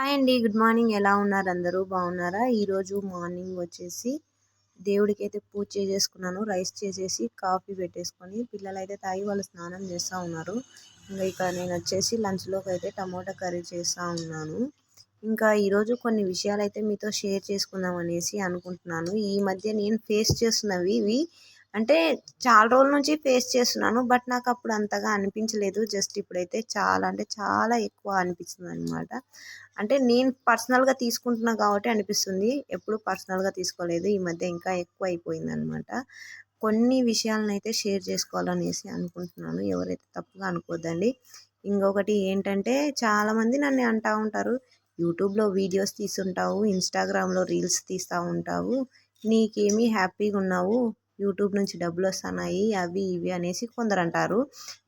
Hi అండి. Good morning. ఎలా ఉన్నారు? అందరూ బాగున్నారా? ఈరోజు మార్నింగ్ వచ్చేసి దేవుడికి అయితే పూజ చేసేసుకున్నాను. రైస్ చేసేసి కాఫీ పెట్టేసుకొని పిల్లలు అయితే తాగి వాళ్ళు స్నానం చేస్తూ ఉన్నారు. ఇంకా ఇక నేను వచ్చేసి లంచ్లోకి అయితే టమోటా కర్రీ చేస్తూ ఉన్నాను. ఇంకా ఈరోజు కొన్ని విషయాలు అయితే మీతో షేర్ చేసుకుందాం అనేసి అనుకుంటున్నాను. ఈ మధ్య నేను ఫేస్ చేస్తున్నవి ఇవి. అంటే చాలా రోజుల నుంచి ఫేస్ చేస్తున్నాను బట్ నాకు అప్పుడు అంతగా అనిపించలేదు. జస్ట్ ఇప్పుడైతే చాలా అంటే చాలా ఎక్కువ అనిపిస్తుంది అనమాట అంటే నేను పర్సనల్గా తీసుకుంటున్నా కాబట్టి అనిపిస్తుంది. ఎప్పుడు పర్సనల్గా తీసుకోలేదు. ఈ మధ్య ఇంకా ఎక్కువ అయిపోయింది అనమాట కొన్ని విషయాలను అయితే షేర్ చేసుకోవాలనేసి అనుకుంటున్నాను. ఎవరైతే తప్పుగా అనుకోద్దండి. ఇంకొకటి ఏంటంటే చాలామంది నన్ను అంటూ ఉంటారు యూట్యూబ్లో వీడియోస్ తీస్తుంటావు ఇన్స్టాగ్రామ్లో రీల్స్ తీస్తూ ఉంటావు నీకేమీ హ్యాపీగా ఉన్నావు యూట్యూబ్ నుంచి డబ్బులు వస్తున్నాయి అవి ఇవి అనేసి కొందరు అంటారు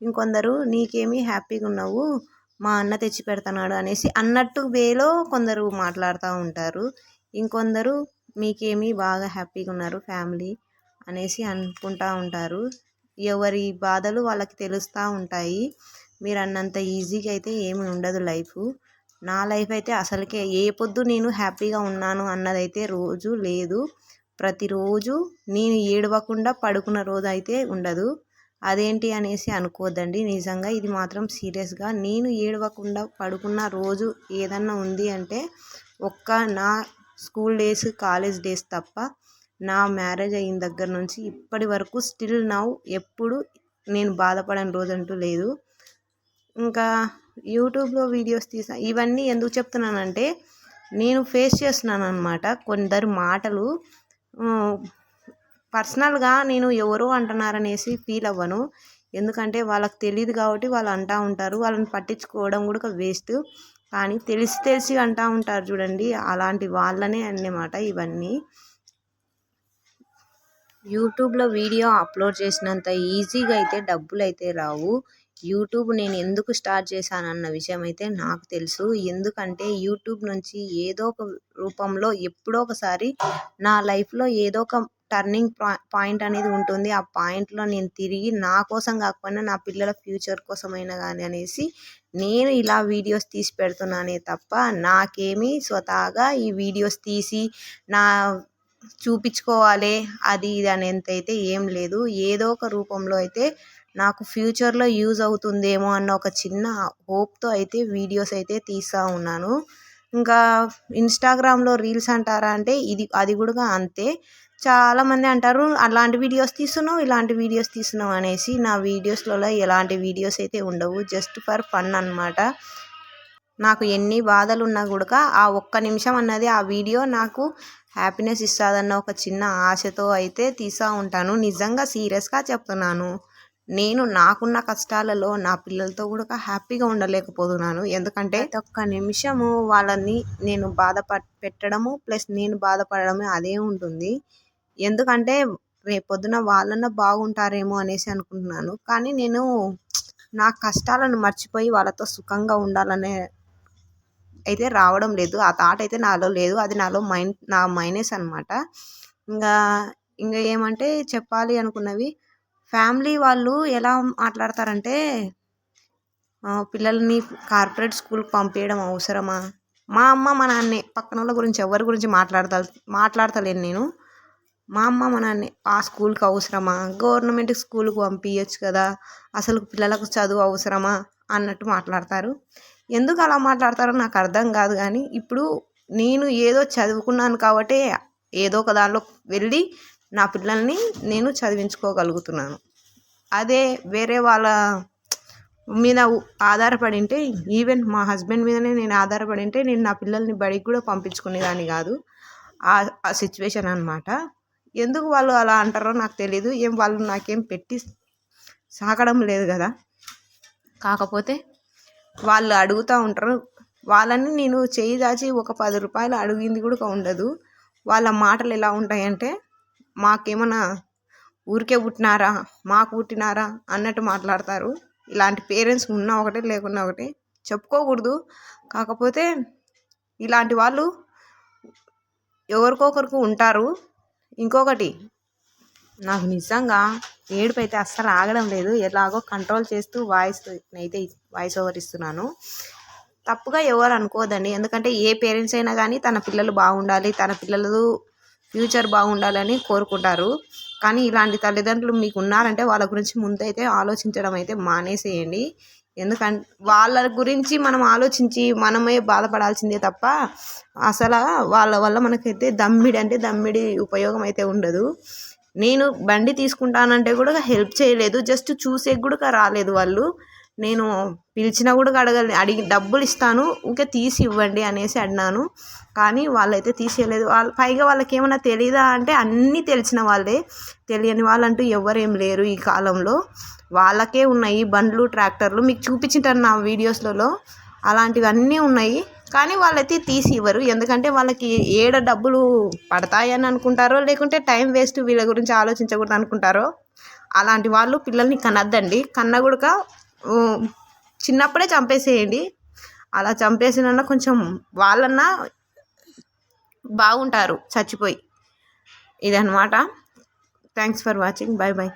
ఇంకొందరు నీకేమీ హ్యాపీగా ఉన్నావు మా అన్న తెచ్చి పెడతాడు అనేసి అన్నట్టు వేలో కొందరు మాట్లాడుతూ ఉంటారు. ఇంకొందరు మీకేమీ బాగా హ్యాపీగా ఉన్నారు ఫ్యామిలీ అనేసి అనుకుంటూ ఉంటారు. ఎవరి బాధలు వాళ్ళకి తెలుస్తూ ఉంటాయి. మీరు అన్నంత ఈజీగా అయితే ఏమి ఉండదు లైఫ్. నా లైఫ్ అయితే అసలుకే ఏ పొద్దు నేను హ్యాపీగా ఉన్నాను అన్నదైతే రోజు లేదు. ప్రతిరోజు నేను ఏడవకుండా పడుకున్న రోజు అయితే ఉండదు. అదేంటి అనేసి అనుకోవద్దండి నిజంగా ఇది మాత్రం సీరియస్గా. నేను ఏడవకుండా పడుకున్న రోజు ఏదన్నా ఉంది అంటే ఒక్క నా స్కూల్ డేస్ కాలేజ్ డేస్ తప్ప నా మ్యారేజ్ అయిన దగ్గర నుంచి ఇప్పటి వరకు స్టిల్ నౌ ఎప్పుడు నేను బాధపడని రోజు అంటూ లేదు. ఇంకా యూట్యూబ్లో వీడియోస్ తీసా ఇవన్నీ ఎందుకు చెప్తున్నానంటే నేను ఫేస్ చేస్తున్నాను అనమాట కొందరు మాటలు పర్సనల్గా నేను ఎవరో అంటున్నారనేసి ఫీల్ అవ్వను. ఎందుకంటే వాళ్ళకి తెలియదు కాబట్టి వాళ్ళు అంటూ ఉంటారు. వాళ్ళని పట్టించుకోవడం కూడా వేస్ట్. కానీ తెలిసి తెలిసి అంటూ ఉంటారు చూడండి. అలాంటి వాళ్ళనే అన్నమాట ఇవన్నీ. యూట్యూబ్లో వీడియో అప్లోడ్ చేసినంత ఈజీగా అయితే డబ్బులు అయితే రావు. యూట్యూబ్ నేను ఎందుకు స్టార్ట్ చేశాను అన్న విషయం అయితే నాకు తెలుసు. ఎందుకంటే యూట్యూబ్ నుంచి ఏదో ఒక రూపంలో ఎప్పుడో ఒకసారి నా లైఫ్లో ఏదో ఒక టర్నింగ్ పాయింట్ అనేది ఉంటుంది. ఆ పాయింట్లో నేను తిరిగి నా కోసం కాకపోయినా నా పిల్లల ఫ్యూచర్ కోసమైనా కానీ అనేసి నేను ఇలా వీడియోస్ తీసి పెడుతున్నానే తప్ప నాకేమీ స్వతహాగా ఈ వీడియోస్ తీసి నా చూపించుకోవాలి అది ఇది అనేంత అయితే ఏం లేదు. ఏదో ఒక రూపంలో అయితే నాకు ఫ్యూచర్లో యూజ్ అవుతుందేమో అన్న ఒక చిన్న హోప్తో అయితే వీడియోస్ అయితే తీస్తూ ఉన్నాను. ఇంకా ఇన్స్టాగ్రామ్లో రీల్స్ అంటారా అంటే ఇది అది కూడా అంతే. చాలామంది అంటారు అలాంటి వీడియోస్ తీస్తున్నావు ఇలాంటి వీడియోస్ తీస్తున్నావు అనేసి. నా వీడియోస్లలో ఎలాంటి వీడియోస్ అయితే ఉండవు జస్ట్ ఫర్ ఫన్ అనమాట నాకు ఎన్ని బాధలు ఉన్నా కూడా ఆ ఒక్క నిమిషం అన్నది ఆ వీడియో నాకు హ్యాపీనెస్ ఇస్తుందన్న ఒక చిన్న ఆశతో అయితే తీస్తూ ఉంటాను. నిజంగా సీరియస్గా చెప్తున్నాను. నేను నాకున్న కష్టాలలో నా పిల్లలతో కూడా హ్యాపీగా ఉండలేకపోతున్నాను. ఎందుకంటే ఒక్క నిమిషము వాళ్ళని నేను బాధ పెట్టడము ప్లస్ నేను బాధపడడమే అదే ఉంటుంది. ఎందుకంటే రేపొద్దున వాళ్ళన్న బాగుంటారేమో అనేసి అనుకుంటున్నాను. కానీ నేను నా కష్టాలను మర్చిపోయి వాళ్ళతో సుఖంగా ఉండాలనే అయితే రావడం లేదు. ఆ థాట్ అయితే నాలో లేదు. అది నాలో మైండ్ నా మైనస్ అనమాట ఇంకా ఇంకా ఏమంటే చెప్పాలి అనుకున్నవి ఫ్యామిలీ వాళ్ళు ఎలా మాట్లాడతారంటే పిల్లల్ని కార్పొరేట్ స్కూల్కి పంపించడం అవసరమా? మా అమ్మ మా నాన్నే పక్కన వాళ్ళ గురించి ఎవరి గురించి మాట్లాడతా మాట్లాడతలేను నేను. మా అమ్మ మా నాన్నే ఆ స్కూల్కి అవసరమా? గవర్నమెంట్ స్కూల్కి పంపించచ్చు కదా అసలు పిల్లలకు చదువు అవసరమా? అన్నట్టు మాట్లాడతారు. ఎందుకు అలా మాట్లాడతారో నాకు అర్థం కాదు కానీ ఇప్పుడు నేను ఏదో చదువుకున్నాను కాబట్టి ఏదో ఒక దానిలో వెళ్ళి నా పిల్లల్ని నేను చదివించుకోగలుగుతున్నాను. అదే వేరే వాళ్ళ మీద ఆధారపడి ఉంటే ఈవెన్ మా హస్బెండ్ మీదనే నేను ఆధారపడి ఉంటే నేను నా పిల్లల్ని బడికి కూడా పంపించుకునేదాన్ని కాదు. ఆ సిచ్యువేషన్ అనమాట ఎందుకు వాళ్ళు అలా అంటారో నాకు తెలీదు. ఏం వాళ్ళు నాకేం పెట్టి సాకడం లేదు కదా. కాకపోతే వాళ్ళు అడుగుతూ ఉంటారు. వాళ్ళని నేను చేయి దాచి ఒక పది రూపాయలు అడిగింది కూడా ఉండదు. వాళ్ళ మాటలు ఎలా ఉంటాయంటే మాకేమన్నా ఊరికే పుట్టినారా? మాకు పుట్టినారా? అన్నట్టు మాట్లాడతారు. ఇలాంటి పేరెంట్స్ ఉన్నా ఒకటే లేకున్నా ఒకటే చెప్పుకోకూడదు. కాకపోతే ఇలాంటి వాళ్ళు ఎవరికొకరికి ఉంటారు. ఇంకొకటి నాకు నిజంగా ఏడుపు అయితే అస్సలు ఆగడం లేదు. ఎలాగో కంట్రోల్ చేస్తూ వాయిస్ అయితే వాయిస్ ఓవర్ ఇస్తున్నాను. తప్పుగా ఎవరు అనుకోదండి. ఎందుకంటే ఏ పేరెంట్స్ అయినా కానీ తన పిల్లలు బాగుండాలి. తన పిల్లలు ఫ్యూచర్ బాగుండాలని కోరుకుంటారు. కానీ ఇలాంటి తల్లిదండ్రులు మీకు ఉన్నారంటే వాళ్ళ గురించి ముందైతే ఆలోచించడం అయితే మానేసేయండి. ఎందుకంటే వాళ్ళ గురించి మనం ఆలోచించి మనమే బాధపడాల్సిందే తప్ప అసలు వాళ్ళ వల్ల మనకైతే దమ్మిడి అంటే దమ్మిడి ఉపయోగం అయితే ఉండదు. నేను బండి తీసుకుంటానంటే కూడా హెల్ప్ చేయలేదు. జస్ట్ చూసే కూడా రాలేదు వాళ్ళు. నేను పిలిచినా కూడా అడగలే. అడిగి డబ్బులు ఇస్తాను ఇంకా తీసి ఇవ్వండి అనేసి అన్నాను. కానీ వాళ్ళైతే తీసేయలేదు. వాళ్ళు పైగా వాళ్ళకి ఏమైనా తెలియదా అంటే అన్నీ తెలిసిన వాళ్ళే. తెలియని వాళ్ళంటూ ఎవరేం లేరు ఈ కాలంలో. వాళ్ళకే ఉన్నాయి బండ్లు ట్రాక్టర్లు. మీకు చూపించింటాను నా వీడియోస్లలో. అలాంటివన్నీ ఉన్నాయి. కానీ వాళ్ళైతే తీసి ఇవ్వరు. ఎందుకంటే వాళ్ళకి ఏడ డబ్బులు పడతాయని అనుకుంటారో లేకుంటే టైం వేస్ట్ వీళ్ళ గురించి ఆలోచించకూడదు అనుకుంటారో అలాంటి వాళ్ళు పిల్లల్ని కనద్దండి. కన్న కూడా చిన్నప్పుడే చంపేసేయండి. అలా చంపేసిన కొంచెం వాళ్ళన్నా బాగుంటారు చచ్చిపోయి. ఇదన్నమాట. Thanks for watching bye bye